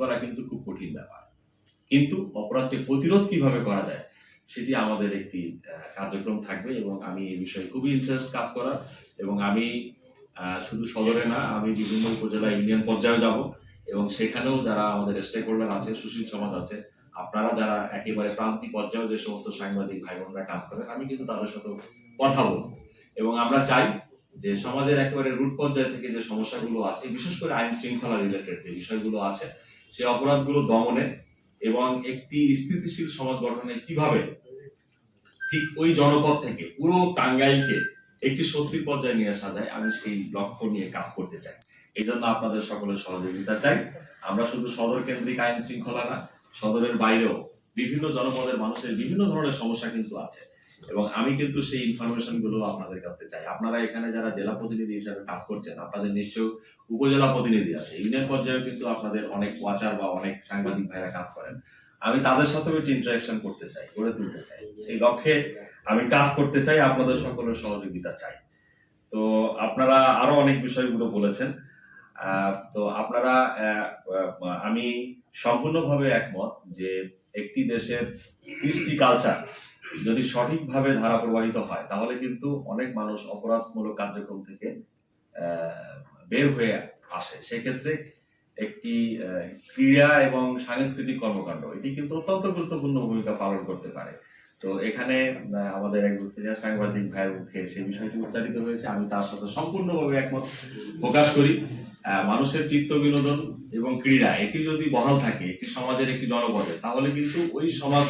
করা কিন্তু খুব কঠিন ব্যাপার। কিন্তু অপরাধকে প্রতিরোধ কীভাবে করা যায়, সেটি আমাদের একটি কার্যক্রম থাকবে এবং আমি এই বিষয়ে খুবই ইন্টারেস্ট কাজ করার এবং আমি শুধু সদরে না, আমি বিভিন্ন উপজেলা ইউনিয়ন পর্যায়ে যাব এবং সেখানেও যারা আমাদের স্টেক হোল্ডার আছে, সুশীল সমাজ আছে, আপনারা যারা একেবারে প্রান্তিক পর্যায়ে যে সমস্ত সাংবাদিক ভাই বোনরা কাজ করেন, আমি কিন্তু তাদের সাথে কথা বলব। এবং আমরা চাই যে সমাজের একেবারে রুট পর্যায় থেকে যে সমস্যাগুলো আছে, বিশেষ করে আইন শৃঙ্খলা রিলেটেড যে বিষয়গুলো আছে সেই অপরাধগুলো দমনে এবং একটি স্থিতিশীল সমাজ গঠনে কীভাবে ঠিক ওই জনপদ থেকে পুরো টাঙ্গাইলকে একটি স্বস্তির পর্যায়ে নিয়ে আসা যায়, আমি সেই লক্ষ্য নিয়ে কাজ করতে চাই। এই জন্য আপনাদের সকলের সহযোগিতা চাই। আমরা শুধু সদর কেন্দ্রিক আইন শৃঙ্খলা না, সদরের বাইরেও বিভিন্ন জনপদের মানুষের বিভিন্ন ধরনের সমস্যা কিন্তু আছে। এবং আমি কিন্তু সেই ইনফরমেশনগুলো আপনাদের কাছে চাই। আপনারা এখানে যারা জেলা প্রতিনিধি হিসাবে কাজ করছেন, আপনাদের নিশ্চয় উপজেলা প্রতিনিধি আছে। ইউনিয়ন পর্যায়ে কিন্তু আপনাদের অনেক ওয়াচার বা অনেক সাংবাদিক ভাইরা কাজ করেন। আমি তাদের সাথেও একটি ইন্টারাকশন করতে চাই, গড়ে তুলতে চাই। সেই লক্ষ্যে আমি কাজ করতে চাই, আপনাদের সকলের সহযোগিতা চাই। তো আপনারা আরও অনেক বিষয়গুলো বলেছেন। তো আপনারা আমি সম্পূর্ণভাবে একমত যে একটি দেশের কৃষ্টি কালচার যদি সঠিকভাবে ধারা প্রবাহিত হয়, তাহলে কিন্তু অনেক মানুষ অপরাধমূলক কার্যক্রম থেকে বের হয়ে আসে। সেক্ষেত্রে একটি ক্রীড়া এবং সাংস্কৃতিক কর্মকাণ্ড, এটি কিন্তু অত্যন্ত গুরুত্বপূর্ণ ভূমিকা পালন করতে পারে। তো এখানে আমাদের একজন সিনিয়র সাংবাদিক ভাইয়ের মুখে সেই বিষয়টি উচ্চারিত হয়েছে। আমি তার সাথে সম্পূর্ণভাবে একমত প্রকাশ করি। মানুষের চিত্ত বিনোদন এবং ক্রীড়া, এটি যদি বহাল থাকে একটি সমাজের একটি জনপদে, তাহলে কিন্তু ওই সমাজ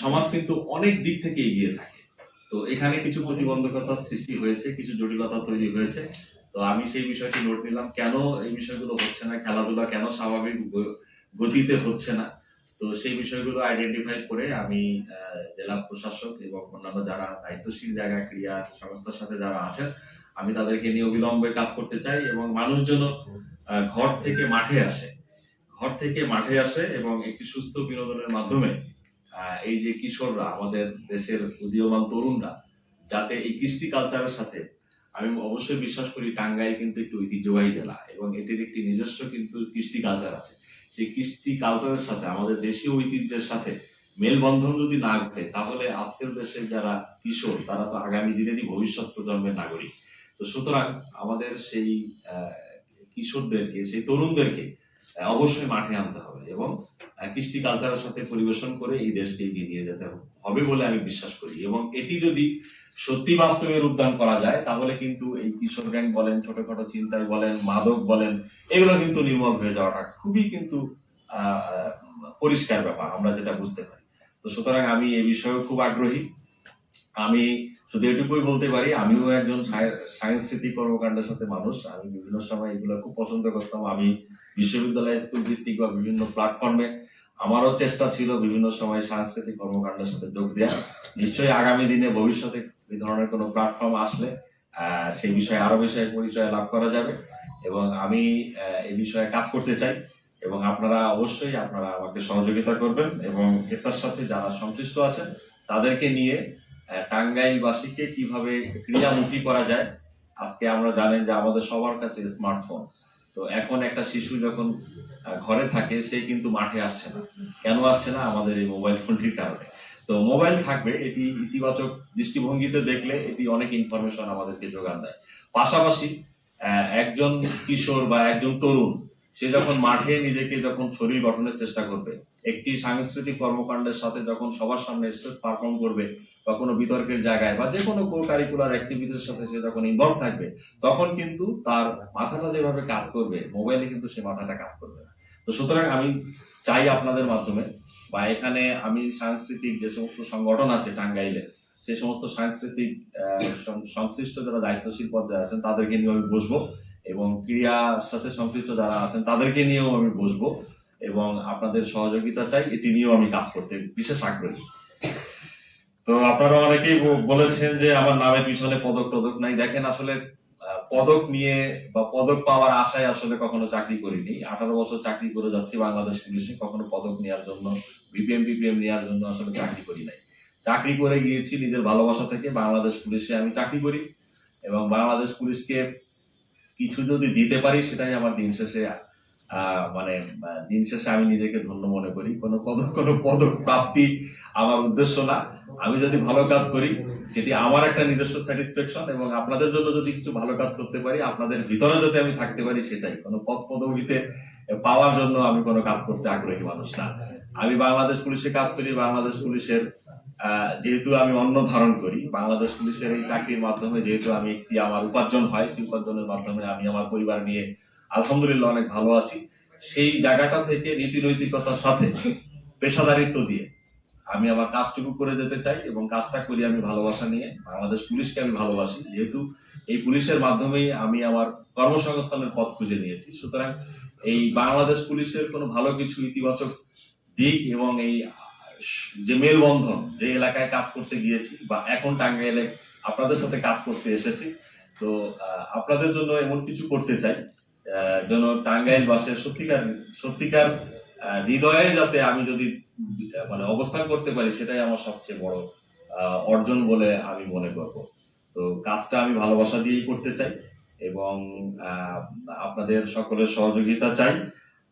সমাজ কিন্তু অনেক দিক থেকে এগিয়ে থাকে। তো এখানে কিছু প্রতিবন্ধকতার সৃষ্টি হয়েছে, কিছু জটিলতা তৈরি হয়েছে। তো আমি সেই বিষয়টি নোট নিলাম, কেন এই বিষয়গুলো হচ্ছে না? খেলাধুলা কেন স্বাভাবিক গতিতে হচ্ছে না? তো সেই বিষয়গুলো আইডেন্টিফাই করে আমি জেলা প্রশাসক এবং অন্যান্য যারা দায়িত্বশীল জায়গা ক্রিয়া সংস্থার সাথে যারা আছেন, আমি তাদেরকে নিয়ে অবিলম্বে কাজ করতে চাই এবং মানুষ যেন ঘর থেকে মাঠে আসে। ঘর থেকে মাঠে আসে এবং একটি সুস্থ বিনোদনের মাধ্যমে এই যে কিশোররা, আমাদের দেশের উদীয়মান তরুণরা, যাতে এই কৃষ্টি কালচারের সাথে, আমি অবশ্যই বিশ্বাস করি টাঙ্গাইল কিন্তু একটি ঐতিহ্যবাহী জেলা এবং এটির একটি নিজস্ব কিন্তু কৃষ্টি কালচার আছে। সেই কৃষ্টি কালচারের সাথে, আমাদের দেশীয় ঐতিহ্যের সাথে মেলবন্ধন যদি না ঘটে, তাহলে আজকের দেশের যারা কিশোর, তারা তো আগামী দিনেরই ভবিষ্যৎ প্রজন্মের নাগরিক। তো সুতরাং আমাদের সেই কিশোরদেরকে, সেই তরুণদেরকে অবশ্যই মাঠে আনতে হবে এবং কৃষ্টি কালচারের সাথে পরিবেশন করে এই দেশকে এগিয়ে নিয়ে যেতে হবে বলে আমি বিশ্বাস করি এবং এটি যদি সত্যি বাস্তবে রূপদান করা যায়, তাহলে কিন্তু এই কিশোর গ্যাং বলেন ছোটখাটো চিন্তায় বলেন, মাদক বলেন, এগুলো কিন্তু নির্মল হয়ে যাওয়াটা খুবই কিন্তু পরিষ্কার ব্যাপার, আমরা যেটা বুঝতে পারি। তো সুতরাং আমি এ বিষয়েও খুব আগ্রহী। আমি শুধু এটুকুই বলতে পারি, আমিও একজন সাংস্কৃতিক কর্মকাণ্ডের সাথে মানুষ, আমি বিভিন্ন সময় এগুলো খুব পছন্দ করতাম। আমি বিশ্ববিদ্যালয় স্কুল ভিত্তিক বা বিভিন্ন প্ল্যাটফর্মে আমারও চেষ্টা ছিল বিভিন্ন সময় সাংস্কৃতিক কর্মকাণ্ডের সাথে যোগ দেওয়া নিশ্চয়ই আগামী দিনে ভবিষ্যতে এই ধরনের কোনো প্ল্যাটফর্ম আসলে সেই বিষয়ে আরও বিষয়ে পরিচয় লাভ করা যাবে এবং আমি এই বিষয়ে কাজ করতে চাই এবং আপনারা অবশ্যই আপনারা আমাকে সহযোগিতা করবেন এবং এটার সাথে যারা সংশ্লিষ্ট আছেন তাদেরকে নিয়ে টাঙ্গাইলবাসীকে কীভাবে ক্রিয়ামুখী করা যায়, আজকে আমরা জানেন যে আমাদের সবার কাছে স্মার্টফোন তো এখন একটা শিশু যখন ঘরে থাকে, সে কিন্তু মাঠে আসছে না। কেন আসছে না? আমাদের এই মোবাইল ফোনটির কারণে। তো মোবাইল থাকবে, এটি ইতিবাচক দৃষ্টিভঙ্গিতে দেখলে এটি অনেক ইনফরমেশন আমাদেরকে যোগান দেয়। পাশাপাশি একজন কিশোর বা একজন তরুণ, সে যখন মাঠে নিজেকে যখন শরীর গঠনের চেষ্টা করবে, একটি সাংস্কৃতিক কর্মকাণ্ডের সাথে যখন সবার সামনে স্টেজ পারফর্ম করবে বা কোনো বিতর্কের জায়গায় বা যে কোনো কারিকুলার অ্যাক্টিভিটির সাথে সে যখন ইনভলভ থাকবে, তখন কিন্তু তার মাথাটা যেভাবে কাজ করবে মোবাইলে কিন্তু সে মাথাটা কাজ করবে না। তো সুতরাং আমি চাই আপনাদের মাধ্যমে বা এখানে আমি সাংস্কৃতিক যে সমস্ত সংগঠন আছে টাঙ্গাইলে, সে সমস্ত সাংস্কৃতিক সংশ্লিষ্ট যারা দায়িত্বশীল পর্যায়ে আছেন, তাদেরকে নিয়ে আমি বসবো এবং ক্রিয়ার সাথে সংশ্লিষ্ট যারা আছেন, তাদেরকে নিয়েও আমি বসবো এবং আপনাদের সহযোগিতা চাই, এটি নিয়েও আমি কাজ করতে বিশেষ আগ্রহী। তো আপনারা অনেকেই বলেছেন যে আমার নামের পিছনে পদক টদক নাই। দেখেন আসলে পদক নিয়ে বা পদক পাওয়ার আশায় আসলে কখনো চাকরি করিনি। আঠারো বছর চাকরি করে যাচ্ছি বাংলাদেশ পুলিশে, কখনো পদক নেওয়ার জন্য, বিপিএম বিপিএম নেওয়ার জন্য আসলে চাকরি করি নাই। চাকরি করে গিয়েছি নিজের ভালোবাসা থেকে বাংলাদেশ পুলিশে আমি চাকরি করি এবং বাংলাদেশ পুলিশকে কিছু যদি দিতে পারি সেটাই আমার দিন শেষে মানে দিন শেষে আমি নিজেকে ধন্য মনে করি। কোনো পদক কোনো পদক প্রাপ্তি আমার উদ্দেশ্য না। আমি যদি ভালো কাজ করি, সেটি আমার একটা নিজস্ব স্যাটিসফ্যাকশন এবং আপনাদের জন্য যদি কিছু ভালো কাজ করতে পারি, আপনাদের ভিতরে যদি আমি থাকতে পারি, সেটাই। কোনো পদ পদবিতে পাওয়ার জন্য আমি কোনো কাজ করতে আগ্রহী মানুষ না। আমি বাংলাদেশ পুলিশে কাজ করি, বাংলাদেশ পুলিশের যেহেতু আমি অন্য ধারণ করি, বাংলাদেশ পুলিশের এই চাকরির মাধ্যমে যেহেতু আমি একটি আমার উপার্জন হয়, সেই উপার্জনের মাধ্যমে আমি আমার পরিবার নিয়ে আলহামদুলিল্লাহ অনেক ভালো আছি। সেই জায়গাটা থেকে নীতি নৈতিকতার সাথে পেশাদারিত্ব দিয়ে আমি আমার কাজটুকু করে যেতে চাই এবং কাজটা করি আমি ভালোবাসা নিয়ে। বাংলাদেশ পুলিশকে আমি ভালোবাসি, যেহেতু এই পুলিশের মাধ্যমেই আমি আমার কর্মসংস্থানের পথ খুঁজে নিয়েছি। সুতরাং এই বাংলাদেশ পুলিশের কোনো ভালো কিছু ইতিবাচক দিক এবং এই যে মেলবন্ধন, যে এলাকায় কাজ করতে গিয়েছি বা এখন টাঙ্গাইলে আপনাদের সাথে কাজ করতে এসেছি, তো আপনাদের জন্য এমন কিছু করতে চাই যেন টাঙ্গাইল বাসে সত্যিকার সত্যিকার হৃদয়ে যাতে আমি যদি মানে অবস্থান করতে পারি, সেটাই আমার সবচেয়ে বড় অর্জন বলে আমি মনে করব। তো কাজটা আমি ভালোবাসা দিয়েই করতে চাই এবং আপনাদের সকলের সহযোগিতা চাই।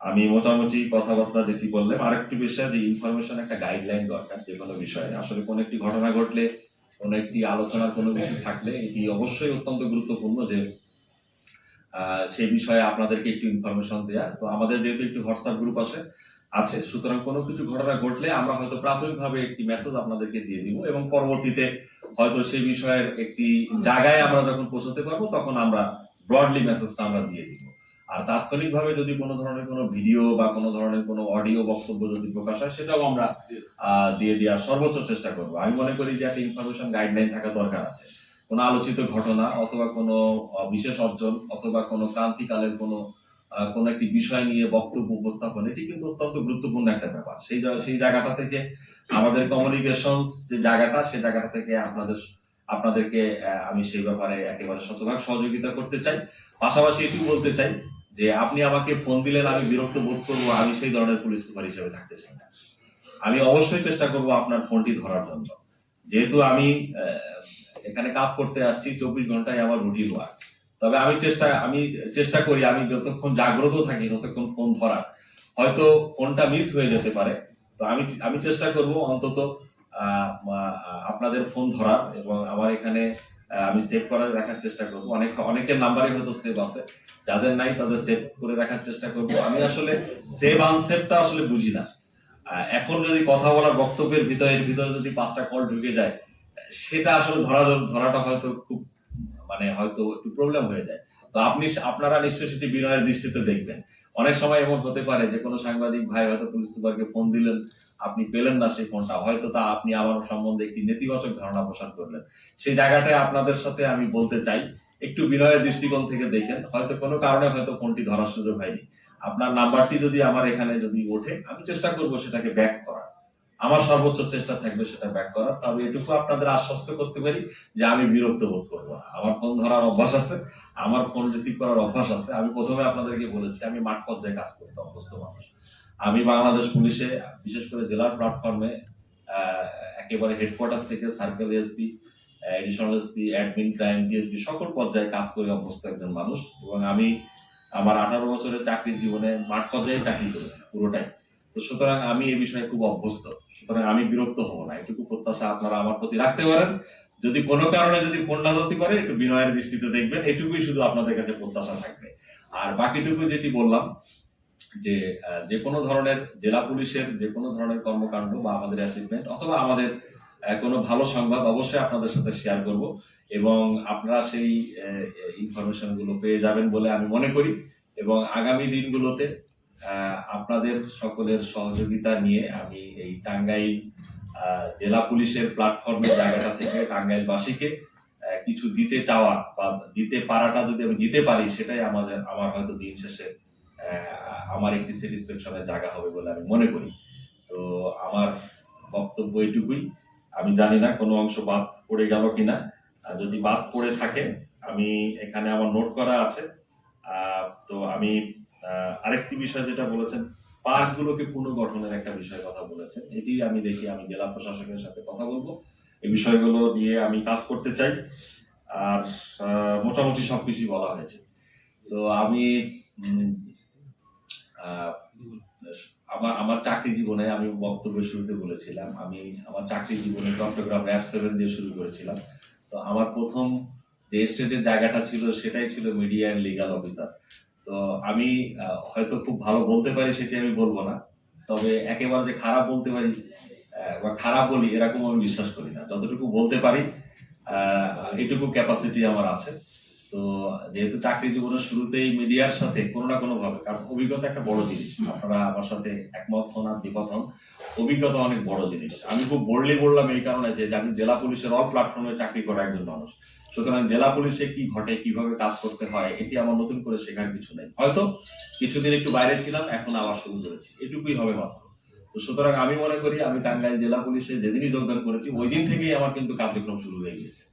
আমি মোটামুটি কথাবার্তা যেটি বললাম, আরেকটি বিষয়, যে ইনফরমেশন একটা গাইডলাইন দরকার যে কোনো বিষয়ে। আসলে কোনো একটি ঘটনা ঘটলে, কোনো একটি আলোচনার কোনো বিষয় থাকলে, এটি অবশ্যই অত্যন্ত গুরুত্বপূর্ণ যে সেই বিষয়ে আপনাদেরকে একটু ইনফরমেশন দেয়া। তো আমাদের যেহেতু একটি হোয়াটসঅ্যাপ গ্রুপ আছে আছে, সুতরাং কোনো কিছু ঘটনা ঘটলে আমরা হয়তো প্রাথমিকভাবে একটি মেসেজ আপনাদেরকে দিয়ে দিব এবং পরবর্তীতে হয়তো সেই বিষয়ের একটি জায়গায় আমরা যখন পৌঁছতে পারব, তখন আমরা ব্রডলি মেসেজটা আমরা দিয়ে দিব। আর তাৎক্ষণিকভাবে যদি কোনো ধরনের কোনো ভিডিও বা কোনো ধরনের কোনো অডিও বক্তব্য যদি প্রকাশ হয়, সেটাও আমরা দিয়ে দেওয়ার সর্বোচ্চ চেষ্টা করব। আমি মনে করি যে একটা ইনফরমেশন গাইডলাইন থাকা দরকার আছে। কোনো আলোচিত ঘটনা অথবা কোনো বিশেষ অর্জন অথবা কোনো ক্রান্তিকালের কোনো কোনো একটি বিষয় নিয়ে বক্তব্য উপস্থাপন, এটি কিন্তু অত্যন্ত গুরুত্বপূর্ণ একটা ব্যাপার। সেই সেই জায়গাটা থেকে আমাদের কমিউনিকেশন যে জায়গাটা সেই জায়গাটা থেকে আপনাদের, আপনাদেরকে আমি সেই ব্যাপারে একেবারে শতভাগ সহযোগিতা করতে চাই। পাশাপাশি এটি বলতে চাই যে, আপনি আমাকে ফোন দিলেন, আমি বিরক্ত বোধ করব, আমি সেই ধরনের পুলিশ সুপার হিসেবে থাকতে চাই না। আমি অবশ্যই চেষ্টা করব আপনার ফোনটি ধরার জন্য। যেহেতু আমি এখানে কাজ করতে আসছি, চব্বিশ ঘন্টায় আমার রুটিন ওয়ার্ক তবে আমি চেষ্টা আমি চেষ্টা করি, আমি যতক্ষণ জাগ্রত থাকি, ততক্ষণ ফোন ধরার। হয়তো ফোনটা মিস হয়ে যেতে পারে। তো আমি আমি চেষ্টা করব অন্তত আপনাদের ফোন ধরার এবং আমার এখানে আমি সেভ করে রাখার চেষ্টা করব। অনেক, অনেকের নাম্বারই হয়তো সেভ আছে। যাদের নাই, তাদের সেভ করে রাখার চেষ্টা করব। আমি আসলে সেভ আনসেভটা আসলে বুঝি না। এখন যদি কথা বলার বক্তব্যের ভিতরে ভিতরে যদি পাঁচটা কল ঢুকে যায় সেটা আসলে ধরা ধরাটা হয়তো খুব মানে হয়তো একটু প্রবলেম হয়ে যায়। তো আপনি আপনারা নিশ্চয়ই সেটি বিনয়ের দৃষ্টিতে দেখবেন। অনেক সময় এমন হতে পারে যে কোনো সাংবাদিক ভাই হয়তো পুলিশ সুপারকে ফোন দিলেন, আপনি পেলেন না সেই ফোনটা হয়তো তা আপনি আমার সম্বন্ধে একটি নেতিবাচক ধারণা প্রসার করলেন। সেই জায়গাটায় আপনাদের সাথে আমি বলতে চাই, একটু বিনয়ের দৃষ্টিকোণ থেকে দেখেন। হয়তো কোনো কারণে হয়তো ফোনটি ধরার সুযোগ হয়নি। আপনার নাম্বারটি যদি আমার এখানে যদি ওঠে, আমি চেষ্টা করব সেটাকে ব্যাক করার। আমার সর্বোচ্চ চেষ্টা থাকবে সেটা ব্যাক করার তবে এটুকু আপনাদের আশ্বস্ত করতে পারি যে আমি বিরক্ত বোধ করব না। আমার ফোন ধরার অভ্যাস আছে, আমার ফোন রিসিভ করার অভ্যাস আছে। আমি প্রথমে আপনাদেরকে বলেছি, আমি মাঠ পর্যায়ে কাজ করতে অভ্যস্ত মানুষ। আমি বাংলাদেশ পুলিশে, বিশেষ করে জেলার প্ল্যাটফর্মে একেবারে হেডকোয়ার্টার থেকে circle SP additional SP admin crime DSP সকল পর্যায়ে কাজ করে অভ্যস্ত একজন মানুষ। এবং আমি আমার আঠারো বছরের চাকরির জীবনে মাঠ পর্যায়ে চাকরি করেছি, পুরোটাই। তো সুতরাং আমি এই বিষয়ে খুব অভ্যস্ত। সুতরাং আমি বিরক্ত হব না। এটুকু প্রত্যাশা আপনারা আমার প্রতি রাখতে পারেন। যদি কোনো কারণে যদি ফোন না ধরতে পারে একটু বিনয়ের দৃষ্টিতে দেখবেন। এটুকুই শুধু আপনাদের কাছে প্রত্যাশা থাকবে। আর বাকিটুকু যেটি বললাম, যে যে কোনো ধরনের জেলা পুলিশের, যে কোনো ধরনের কর্মকাণ্ড বা আমাদের অ্যাচিভমেন্ট অথবা আমাদের কোনো ভালো সংবাদ অবশ্যই আপনাদের সাথে শেয়ার করব এবং আপনারা সেই ইনফরমেশনগুলো পেয়ে যাবেন বলে আমি মনে করি এবং আগামী দিনগুলোতে আপনাদের সকলের সহযোগিতা নিয়ে আমি এই টাঙ্গাইল জেলা পুলিশের প্ল্যাটফর্মের জায়গাটা থেকে টাঙ্গাইলবাসীকে কিছু দিতে চাওয়া বা দিতে পারাটা যদি আমি দিতে পারি, সেটাই আমাদের, আমার হয়তো দিন শেষে আমার একটি স্যাটিসফ্যাকশনের জায়গা হবে বলে আমি মনে করি। তো আমার বক্তব্য এটুকুই আমি জানি না কোনো অংশ বাদ পড়ে গেল কিনা। যদি বাদ পড়ে থাকে, আমি এখানে আমার নোট করা আছে। তো আমি আরেকটি বিষয় যেটা বলেছেন, পার্কগুলোকে পুনর্গঠনের একটা বিষয় কথা বলেছেন। এটি আমি দেখি, আমি জেলা প্রশাসকের সাথে কথা বলব। এই বিষয়গুলো নিয়ে আমি কাজ করতে চাই। আর মোটামুটি সবকিছুই বলা হয়েছে। তো আমি আমার আমার চাকরি জীবনে আমি বক্তব্যের শুরুতে বলেছিলাম, আমি আমার চাকরি জীবনে চট্টগ্রাম র্যাব সেভেন দিয়ে শুরু করেছিলাম। তো আমার প্রথম যে স্টেজের জায়গাটা ছিল, সেটাই ছিল মিডিয়া অ্যান্ড লিগাল অফিসার। তো আমি হয়তো খুব ভালো বলতে পারি সেটি আমি বলব না। তবে একেবারে যে খারাপ বলতে পারি বা খারাপ বলি এরকম আমি বিশ্বাস করি না। যতটুকু বলতে পারি এটুকু ক্যাপাসিটি আমার আছে। তো যেহেতু চাকরি জীবনের শুরুতেই মিডিয়ার সাথে কোনো না কোনো ভাবে কারণ অভিজ্ঞতা একটা বড় জিনিস। আপনারা আমার সাথে একমত হন আর দ্বিমত হন। অভিজ্ঞতা অনেক বড় জিনিস। আমি খুব বললেই বললাম এই কারণে যে আমি জেলা পুলিশের অল প্ল্যাটফর্মে চাকরি করা একজন মানুষ সুতরাং জেলা পুলিশে কি ঘটে, কীভাবে কাজ করতে হয়, এটি আমার নতুন করে শেখার কিছু নেই। হয়তো কিছুদিন একটু বাইরে ছিলাম, এখন আবার শুরু করেছি। এটুকুই হবে মাত্র। সুতরাং আমি মনে করি, আমি টাঙ্গাইল জেলা পুলিশে যেদিনই যোগদান করেছি, ওই দিন থেকেই আমার কিন্তু কার্যক্রম শুরু হয়ে গিয়েছে।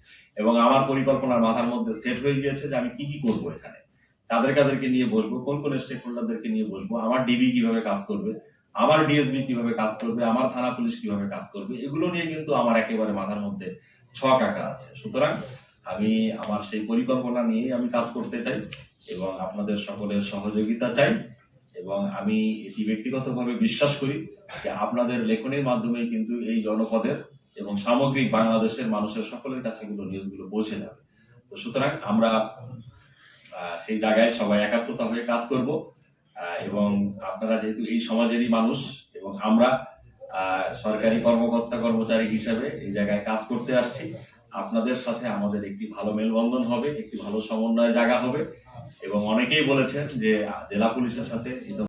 এবং আমার পরিকল্পনার মাথার মধ্যে সেট হয়ে গিয়েছে যে আমি কি কি করব এখানে। কাদের কাদেরকে নিয়ে বসবো, কোন কোন স্টেক হোল্ডারদেরকে নিয়ে বসবো, আমার ডিবি কীভাবে কাজ করবে, আমার ডিএসবি কীভাবে কাজ করবে, আমার থানা পুলিশ কীভাবে কাজ করবে, এগুলো নিয়ে কিন্তু আমার একেবারে মাথার মধ্যে ছক আঁকা আছে। সুতরাং আমি আমার সেই পরিকল্পনা নিয়ে আমি কাজ করতে চাই এবং আপনাদের সকলের সহযোগিতা চাই এবং আমি এটি ব্যক্তিগতভাবে বিশ্বাস করি যে আপনাদের লেখনের মাধ্যমে কিন্তু এই জনপদের এবং সামগ্রিক বাংলাদেশের মানুষের সকলের কাছে কিন্তু নিউজগুলো পৌঁছে যাবে। তো সুতরাং আমরা সেই জায়গায় সবাই একাত্মতা হয়ে কাজ করব এবং আপনারা যেহেতু এই সমাজেরই মানুষ এবং আমরা সরকারি কর্মকর্তা কর্মচারী হিসেবে এই জায়গায় কাজ করতে আসছি আপনাদের সাথে আমাদের একটি ভালো মেলবন্ধন হবে, একটি ভালো সমন্বয় জায়গা হবে। এবং অনেকেই বলেছেন যে জেলা পুলিশের সাথে